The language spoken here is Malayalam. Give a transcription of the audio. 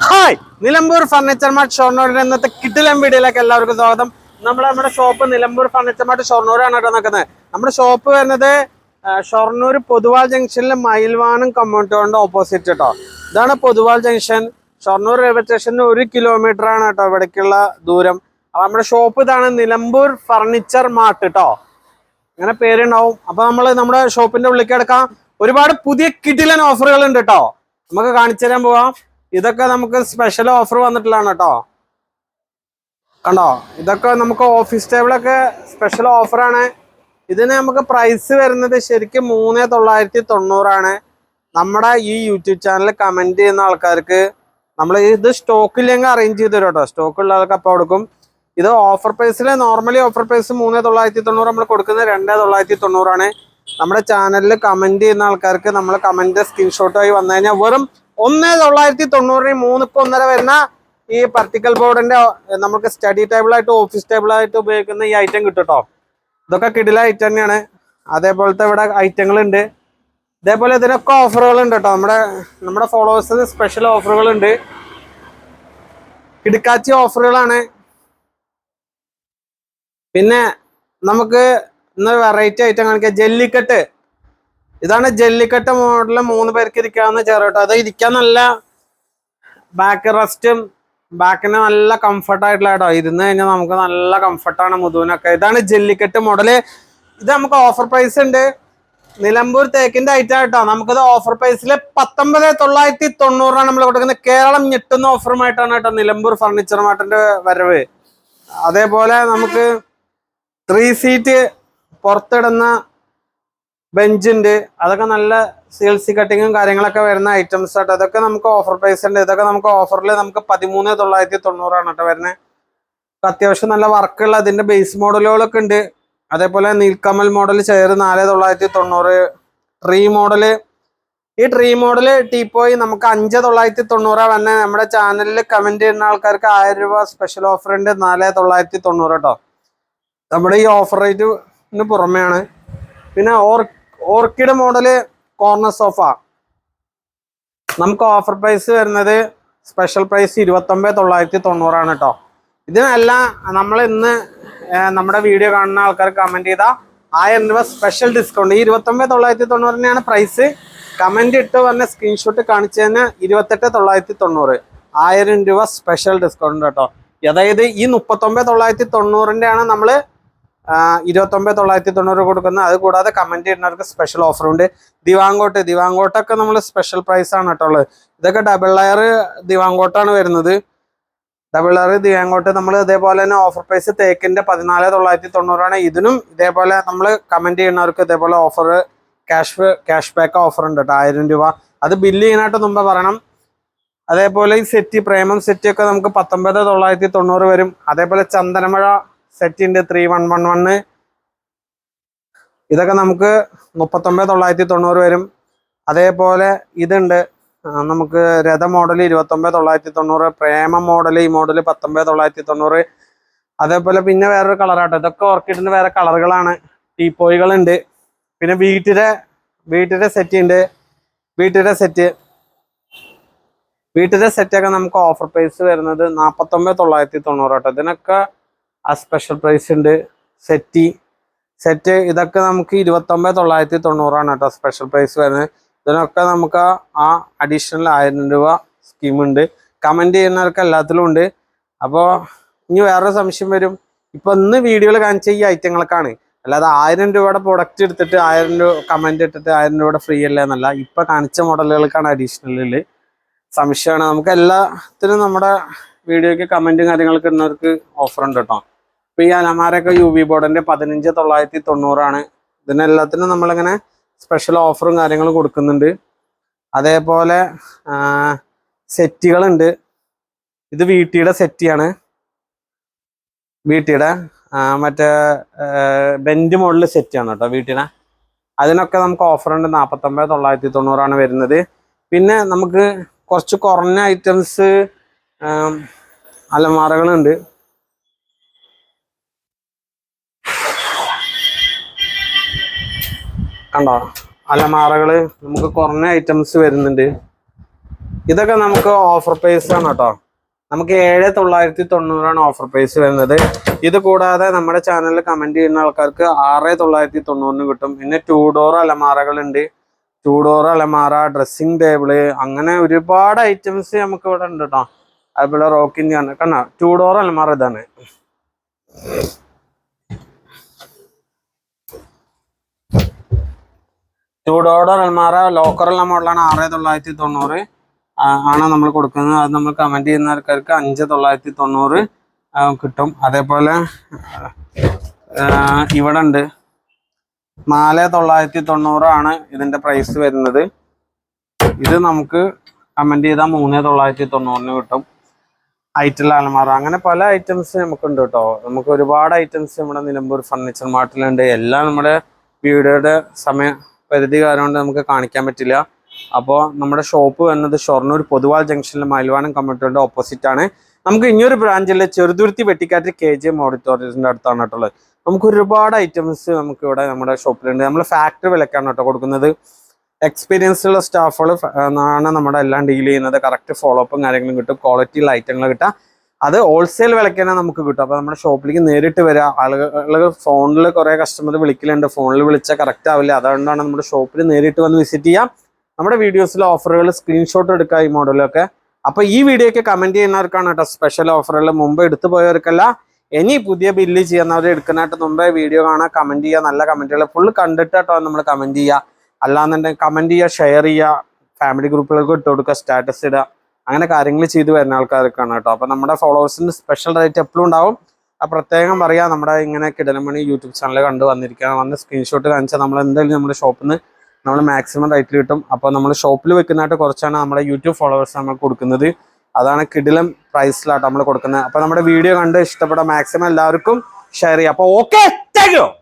ഹായ് നിലമ്പൂർ ഫർണിച്ചർ മാർട്ട് ഷൊർണൂരിന്റെ ഇന്നത്തെ കിട്ടിലം വീഡിയോയിലേക്ക് എല്ലാവർക്കും സ്വാഗതം. നമ്മുടെ നമ്മുടെ ഷോപ്പ് നിലമ്പൂർ ഫർണിച്ചർ മാർട്ട് ഷൊർണൂരാണ് കേട്ടോ നിൽക്കുന്നത് നമ്മുടെ ഷോപ്പ് വരുന്നത് ഷോർണൂർ പൊതുവാൾ ജംഗ്ഷനിൽ മയിൽവാണും കമ്മ്യൂണിറ്റിയുടെ ഓപ്പോസിറ്റ് കേട്ടോ ഇതാണ് പൊതുവാൾ ജംഗ്ഷൻ. ഷൊർണൂർ റെയിൽവേ സ്റ്റേഷന് ഒരു കിലോമീറ്റർ ആണ് കേട്ടോ ഇവിടേക്കുള്ള ദൂരം. അപ്പൊ നമ്മുടെ ഷോപ്പ് ഇതാണ് നിലമ്പൂർ ഫർണിച്ചർ മാർട്ട് കേട്ടോ അങ്ങനെ പേരുണ്ടാവും. അപ്പൊ നമ്മൾ നമ്മുടെ ഷോപ്പിന്റെ ഉള്ളിലേക്ക് എടുക്കാം ഒരുപാട് പുതിയ കിടിലൻ ഓഫറുകൾ ഉണ്ട് കേട്ടോ നമുക്ക് കാണിച്ചു തരാൻ പോവാം. ഇതൊക്കെ നമുക്ക് സ്പെഷ്യൽ ഓഫർ വന്നിട്ടുള്ളതാണ് കേട്ടോ കണ്ടോ? ഇതൊക്കെ നമുക്ക് ഓഫീസ് ടേബിളൊക്കെ സ്പെഷ്യൽ ഓഫറാണ് ഇതിന് നമുക്ക് പ്രൈസ് വരുന്നത് ശരിക്കും മൂന്ന് തൊള്ളായിരത്തി തൊണ്ണൂറാണ്. നമ്മുടെ ഈ യൂട്യൂബ് ചാനൽ കമന്റ് ചെയ്യുന്ന ആൾക്കാർക്ക് നമ്മൾ ഇത് സ്റ്റോക്ക് ഇല്ലെങ്കിൽ അറേഞ്ച് ചെയ്ത് തരും കേട്ടോ സ്റ്റോക്ക് ആൾക്ക് അപ്പോൾ കൊടുക്കും. ഇത് ഓഫർ പ്രൈസിൽ നോർമലി ഓഫർ പ്രൈസ് മൂന്ന് തൊള്ളായിരത്തി തൊണ്ണൂറ് നമ്മൾ കൊടുക്കുന്നത് രണ്ട് തൊള്ളായിരത്തി തൊണ്ണൂറാണ്. നമ്മുടെ ചാനലിൽ കമന്റ് ചെയ്യുന്ന ആൾക്കാർക്ക് നമ്മൾ കമന്റ് സ്ക്രീൻഷോട്ടായി വന്നു കഴിഞ്ഞാൽ വെറും ഒന്ന് തൊള്ളായിരത്തി തൊണ്ണൂറിന് മൂന്നിക്ക് ഒന്നര വരുന്ന ഈ പർട്ടിക്കൽ ബോർഡിന്റെ നമുക്ക് സ്റ്റഡി ടേബിൾ ആയിട്ട് ഓഫീസ് ടേബിൾ ആയിട്ട് ഉപയോഗിക്കുന്ന ഈ ഐറ്റം കിട്ടും കേട്ടോ ഇതൊക്കെ കിടില ഐറ്റം തന്നെയാണ്. അതേപോലത്തെ ഇവിടെ ഐറ്റങ്ങൾ ഉണ്ട് ഇതേപോലെ ഇതിനൊക്കെ ഓഫറുകൾ ഉണ്ട് കേട്ടോ. നമ്മുടെ നമ്മുടെ ഫോളോവേഴ്സിന് സ്പെഷ്യൽ ഓഫറുകൾ ഉണ്ട് കിടക്കാച്ചി ഓഫറുകളാണ് പിന്നെ നമുക്ക് ഇന്ന് വെറൈറ്റി ഐറ്റം കാണിക്കാം. ജെല്ലിക്കെട്ട്. ഇതാണ് ജെല്ലിക്കട്ട മോഡൽ മൂന്ന് പേർക്ക് ഇരിക്കാവുന്ന ചെയർ കേട്ടോ. അത് ഇരിക്കാൻ നല്ല ബാക്ക് റെസ്റ്റും ബാക്കിന് നല്ല കംഫർട്ട് ആയിട്ടുള്ള കേട്ടോ ഇരുന്ന് കഴിഞ്ഞാൽ നമുക്ക് നല്ല കംഫർട്ടാണ് മുതുവിനൊക്കെ. ഇതാണ് ജെല്ലിക്കെട്ട് മോഡൽ ഇത് നമുക്ക് ഓഫർ പ്രൈസ് ഉണ്ട്. നിലമ്പൂർ തേക്കിന്റെ ഐറ്റം കേട്ടോ നമുക്കിത് ഓഫർ പ്രൈസിൽ പത്തൊമ്പത് തൊള്ളായിരത്തി തൊണ്ണൂറാണ് നമ്മൾ കൊടുക്കുന്നത്. കേരളം ഞെട്ടുന്ന ഓഫറുമായിട്ടാണ് കേട്ടോ നിലമ്പൂർ ഫർണിച്ചർ വരവ്. അതേപോലെ നമുക്ക് ത്രീ സീറ്റ് പുറത്തിടുന്ന ബെഞ്ചുണ്ട് അതൊക്കെ നല്ല സി എൽ സി കട്ടിങ്ങും കാര്യങ്ങളൊക്കെ വരുന്ന ഐറ്റംസ് ആട്ടോ. അതൊക്കെ നമുക്ക് ഓഫർ പ്രൈസ് ഉണ്ട്. ഇതൊക്കെ നമുക്ക് ഓഫറിൽ നമുക്ക് പതിമൂന്ന് തൊള്ളായിരത്തി തൊണ്ണൂറാണ് കേട്ടോ വരുന്നത് അത്യാവശ്യം നല്ല വർക്കുള്ള അതിന്റെ ബേസ് മോഡലുകളൊക്കെ ഉണ്ട്. അതേപോലെ നീൽക്കമൽ മോഡൽ ചെയർ നാല് തൊള്ളായിരത്തി തൊണ്ണൂറ്. ട്രീ മോഡൽ ഈ ട്രീ മോഡൽ ടീപ്പോയി നമുക്ക് അഞ്ച് തൊള്ളായിരത്തി തൊണ്ണൂറാണ് വന്നെ. നമ്മുടെ ചാനലിൽ കമന്റ് ചെയ്യുന്ന ആൾക്കാർക്ക് ആയിരം രൂപ സ്പെഷ്യൽ ഓഫർ ഉണ്ട്. നാല് തൊള്ളായിരത്തി തൊണ്ണൂറ് കേട്ടോ നമ്മുടെ ഈ ഓഫർ റേറ്റിന് പുറമെയാണ്. പിന്നെ or orchid model corner sofa. നമുക്ക് ഓഫർ പ്രൈസ് വരുന്നത് സ്പെഷ്യൽ പ്രൈസ് ഇരുപത്തൊമ്പത് തൊള്ളായിരത്തി തൊണ്ണൂറാണ് കേട്ടോ ഇതിനെല്ലാം നമ്മൾ ഇന്ന് നമ്മുടെ വീഡിയോ കാണുന്ന ആൾക്കാർ കമന്റ് ചെയ്ത ആയിരം രൂപ സ്പെഷ്യൽ ഡിസ്കൗണ്ട് ഈ ഇരുപത്തൊമ്പത് തൊള്ളായിരത്തി തൊണ്ണൂറിനാണ് പ്രൈസ് കമന്റ് ഇട്ട് വന്ന സ്ക്രീൻഷോട്ട് കാണിച്ചതിന് ഇരുപത്തെട്ട് തൊള്ളായിരത്തി തൊണ്ണൂറ്. ആയിരം രൂപ സ്പെഷ്യൽ ഡിസ്കൗണ്ട് കേട്ടോ അതായത് ഈ മുപ്പത്തൊമ്പത് തൊള്ളായിരത്തി തൊണ്ണൂറിന്റെ ആണ് നമ്മൾ ഇരുപത്തൊമ്പത് തൊള്ളായിരത്തി തൊണ്ണൂറ് കൊടുക്കുന്നത് അത് കൂടാതെ കമന്റ് ചെയ്യുന്നവർക്ക് സ്പെഷ്യൽ ഓഫർ ഉണ്ട്. ദിവാങ്കോട്ട് ദിവാങ്കോട്ടൊക്കെ നമ്മൾ സ്പെഷ്യൽ പ്രൈസ് ആണ് കേട്ടോ ഉള്ളത്. ഇതൊക്കെ ഡബിൾ ലെയർ ദിവാങ്കോട്ടാണ് വരുന്നത്. ഡബിൾ ലെയർ ദിവാങ്കോട്ട് നമ്മൾ ഇതേപോലെ തന്നെ ഓഫർ പ്രൈസ് തേക്കിന്റെ പതിനാല് തൊള്ളായിരത്തി തൊണ്ണൂറാണ്. ഇതിനും ഇതേപോലെ നമ്മൾ കമന്റ് ചെയ്യുന്നവർക്ക് ഇതേപോലെ offer cash cash back offer ഉണ്ട് കേട്ടോ ആയിരം രൂപ. അത് ബില്ല് ചെയ്യാനായിട്ട് മുമ്പ് പറയണം. അതേപോലെ ഈ സെറ്റ് പ്രേമം സെറ്റ് ഒക്കെ നമുക്ക് പത്തൊമ്പത് തൊള്ളായിരത്തി തൊണ്ണൂറ് വരും. അതേപോലെ ചന്ദനമഴ സെറ്റ് ഉണ്ട് ത്രീ വൺ വൺ വണ്ണ് ഇതൊക്കെ നമുക്ക് മുപ്പത്തൊമ്പത് തൊള്ളായിരത്തി തൊണ്ണൂറ് വരും. അതേപോലെ ഇതുണ്ട്. നമുക്ക് രഥ മോഡൽ ഇരുപത്തൊമ്പത് തൊള്ളായിരത്തി തൊണ്ണൂറ് പ്രേമ മോഡൽ ഈ മോഡൽ പത്തൊമ്പത് തൊള്ളായിരത്തി തൊണ്ണൂറ്. അതേപോലെ പിന്നെ വേറൊരു കളറാട്ടോ ഇതൊക്കെ ഓർക്കിഡിന്റെ വേറെ കളറുകളാണ്. ടീപ്പോയികളുണ്ട്. പിന്നെ വീട്ടിലെ വീട്ടിലെ സെറ്റ് ഉണ്ട്. വീട്ടിലെ സെറ്റ് വീട്ടിലെ സെറ്റൊക്കെ നമുക്ക് ഓഫർ പ്രൈസ് വരുന്നത് നാൽപ്പത്തൊമ്പത് തൊള്ളായിരത്തി തൊണ്ണൂറ് കേട്ടോ ഇതിനൊക്കെ ആ സ്പെഷ്യൽ പ്രൈസ് ഉണ്ട്. സെറ്റി സെറ്റ് ഇതൊക്കെ നമുക്ക് ഇരുപത്തൊമ്പത് തൊള്ളായിരത്തി തൊണ്ണൂറാണ് കേട്ടോ സ്പെഷ്യൽ പ്രൈസ് വരുന്നത്. ഇതിനൊക്കെ നമുക്ക് ആ അഡീഷണൽ ആയിരം രൂപ സ്കീമുണ്ട് കമന്റ് ചെയ്യുന്നവർക്ക് എല്ലാത്തിലും ഉണ്ട്. അപ്പോൾ ഇനി വേറൊരു സംശയം വരും. ഇപ്പോൾ ഇന്ന് വീഡിയോയിൽ കാണിച്ച ഈ ഐറ്റങ്ങൾക്കാണ് അല്ലാതെ ആയിരം രൂപയുടെ പ്രൊഡക്റ്റ് എടുത്തിട്ട് ആയിരം രൂപ കമന്റ് ഇട്ടിട്ട് ആയിരം രൂപയുടെ ഫ്രീ അല്ല എന്നല്ല. ഇപ്പം കാണിച്ച മോഡലുകൾക്കാണ് അഡീഷണലിൽ സംശയമാണ്. നമുക്ക് എല്ലാത്തിനും നമ്മുടെ വീഡിയോയ്ക്ക് കമന്റും കാര്യങ്ങളൊക്കെ ഇടുന്നവർക്ക് ഓഫർ ഉണ്ട് കേട്ടോ. ഇപ്പൊ ഈ അലമാരൊക്കെ യു വി ബോർഡിന്റെ പതിനഞ്ച് തൊള്ളായിരത്തി തൊണ്ണൂറാണ്. ഇതിനെല്ലാത്തിനും നമ്മളിങ്ങനെ സ്പെഷ്യൽ ഓഫറും കാര്യങ്ങളും കൊടുക്കുന്നുണ്ട്. അതേപോലെ സെറ്റുകളുണ്ട്. ഇത് വീട്ടിയുടെ സെറ്റിയാണ് വീട്ടിയുടെ മറ്റേ ബെൻഡ് മോഡൽ സെറ്റാണ് കേട്ടോ വീട്ടിനെ അതിനൊക്കെ നമുക്ക് ഓഫർ ഉണ്ട്. നാൽപ്പത്തൊമ്പത് തൊള്ളായിരത്തി തൊണ്ണൂറാണ് വരുന്നത്. പിന്നെ നമുക്ക് കുറച്ച് കുറഞ്ഞ ഐറ്റംസ് അലമാറകളുണ്ട് കണ്ടോ? അലമാറകൾ നമുക്ക് കുറഞ്ഞ ഐറ്റംസ് വരുന്നുണ്ട്. ഇതൊക്കെ നമുക്ക് ഓഫർ പ്രൈസ് ആണ് കേട്ടോ. നമുക്ക് ഏഴ് തൊള്ളായിരത്തി തൊണ്ണൂറാണ് ഓഫർ പ്രൈസ് വരുന്നത്. ഇത് കൂടാതെ നമ്മുടെ ചാനലിൽ കമന്റ് ചെയ്യുന്ന ആൾക്കാർക്ക് ആറ് തൊള്ളായിരത്തി തൊണ്ണൂറിന് കിട്ടും. പിന്നെ ടൂ ഡോർ അലമാറകളുണ്ട്. ടൂ ഡോർ അലമാറ ഡ്രസ്സിങ് ടേബിൾ അങ്ങനെ ഒരുപാട് ഐറ്റംസ് നമുക്ക് ഇവിടെ ഉണ്ട് കേട്ടോ. അതുപോലെ റോക്കിന്റെ ആണ്. കണ്ണ ടൂ ഡോർ അലമാറ ഇതാണ്. ടൂ അൽമാറ അലമാറ ലോക്കറുള്ള മോഡലാണ് ആറ് തൊള്ളായിരത്തി തൊണ്ണൂറ്. ആണ് നമ്മൾ കൊടുക്കുന്നത്. അത് നമ്മൾ കമന്റ് ചെയ്യുന്ന ആൾക്കാർക്ക് അഞ്ച് തൊള്ളായിരത്തി തൊണ്ണൂറ് കിട്ടും. അതേപോലെ ഇവിടെ ഉണ്ട്. നാല് തൊള്ളായിരത്തി തൊണ്ണൂറാണ് ഇതിന്റെ പ്രൈസ് വരുന്നത്. ഇത് നമുക്ക് കമന്റ് ചെയ്താൽ മൂന്ന് തൊള്ളായിരത്തി തൊണ്ണൂറിന് കിട്ടും. ഐറ്റുള്ള അലമാറ അങ്ങനെ പല ഐറ്റംസ് നമുക്കുണ്ട് കേട്ടോ. നമുക്ക് ഒരുപാട് ഐറ്റംസ് നമ്മുടെ നിലമ്പൂർ ഫർണിച്ചർ മാർട്ടിലുണ്ട് എല്ലാം നമ്മുടെ വീഡിയോയുടെ സമയ പരിധി കാരണം കൊണ്ട് നമുക്ക് കാണിക്കാൻ പറ്റില്ല. അപ്പോൾ നമ്മുടെ ഷോപ്പ് വന്നത് ഷൊർണൂർ പൊതുവാൾ ജംഗ്ഷനിൽ മയിൽവാനം കമ്മ്യൂണിറ്റിയുടെ ഓപ്പോസിറ്റ് ആണ്. നമുക്ക് ഇനിയൊരു ബ്രാഞ്ചിലെ ചെറുതുരുത്തി വെട്ടിക്കാറ്റ് കെ ജി എം ഓഡിറ്റോറിയത്തിന്റെ അടുത്താണ് കേട്ടുള്ളത് നമുക്ക് ഒരുപാട് ഐറ്റംസ് നമുക്ക് ഇവിടെ നമ്മുടെ ഷോപ്പിലുണ്ട് നമ്മൾ ഫാക്ടറി വിലക്കാണ് കേട്ടോ കൊടുക്കുന്നത്. എക്സ്പീരിയൻസ് ഉള്ള സ്റ്റാഫുകൾ ആണ് നമ്മുടെ എല്ലാം ഡീൽ ചെയ്യുന്നത്. കറക്റ്റ് ഫോളോ അപ്പും കാര്യങ്ങളും കിട്ടും. ക്വാളിറ്റിയുള്ള ഐറ്റങ്ങൾ കിട്ടുക അത് ഹോൾസെയിൽ വിലയ്ക്ക് തന്നെ നമുക്ക് കിട്ടും. അപ്പോൾ നമ്മുടെ ഷോപ്പിലേക്ക് നേരിട്ട് വരിക ആളുകൾ ഫോണിൽ കുറേ കസ്റ്റമർ വിളിക്കലുണ്ട്. ഫോണിൽ വിളിച്ചാൽ കറക്റ്റ് ആവില്ല. അതുകൊണ്ടാണ് നമ്മുടെ ഷോപ്പിൽ നേരിട്ട് വന്ന് വിസിറ്റ് ചെയ്യാം. നമ്മുടെ വീഡിയോസിലെ ഓഫറുകൾ സ്ക്രീൻഷോട്ട് എടുക്കുക ഈ മോഡലൊക്കെ അപ്പോൾ ഈ വീഡിയോയ്ക്ക് കമന്റ് ചെയ്യുന്നവർക്കാണ് കേട്ടോ സ്പെഷ്യൽ ഓഫറുകൾ മുമ്പ് എടുത്തു പോയവർക്കല്ല ഇനി പുതിയ ബില്ല് ചെയ്യുന്നവർ എടുക്കുന്നതായിട്ട് മുമ്പേ വീഡിയോ കാണാൻ കമന്റ് ചെയ്യുക നല്ല കമന്റുകൾ ഫുൾ കണ്ടിട്ട് കേട്ടോ നമ്മൾ കമന്റ് ചെയ്യുക അല്ലാന്നുണ്ടെങ്കിൽ കമന്റ് ചെയ്യുക ഷെയർ ചെയ്യുക ഫാമിലി ഗ്രൂപ്പുകൾക്ക് ഇട്ട് കൊടുക്കുക സ്റ്റാറ്റസ് ഇടുക. അങ്ങനെ കാര്യങ്ങൾ ചെയ്തു വരുന്ന ആൾക്കാർക്കാണ് കേട്ടോ. അപ്പൊ നമ്മുടെ ഫോളോവേഴ്സിന് സ്പെഷ്യൽ റേറ്റ് എപ്പോഴും ഉണ്ടാവും. ആ പ്രത്യേകം പറയാം നമ്മുടെ ഇങ്ങനെ കിടലമണി യൂട്യൂബ് ചാനൽ കണ്ടു വന്നിരിക്കുക വന്ന് സ്ക്രീൻഷോട്ട് കാണിച്ചാൽ നമ്മൾ എന്തായാലും നമ്മുടെ ഷോപ്പിൽ നിന്ന് നമ്മൾ മാക്സിമം റേറ്റിൽ കിട്ടും. അപ്പോൾ നമ്മൾ ഷോപ്പിൽ വെക്കുന്നതായിട്ട് കുറച്ചാണ് നമ്മുടെ യൂട്യൂബ് ഫോളോവേഴ്സ് നമ്മൾ കൊടുക്കുന്നത്. അതാണ് കിടിലം പ്രൈസിലാട്ടോ നമ്മൾ കൊടുക്കുന്നത്. അപ്പോൾ നമ്മുടെ വീഡിയോ കണ്ട് ഇഷ്ടപ്പെട്ട മാക്സിമം എല്ലാവർക്കും ഷെയർ ചെയ്യുക. അപ്പോൾ ഓക്കെ താങ്ക്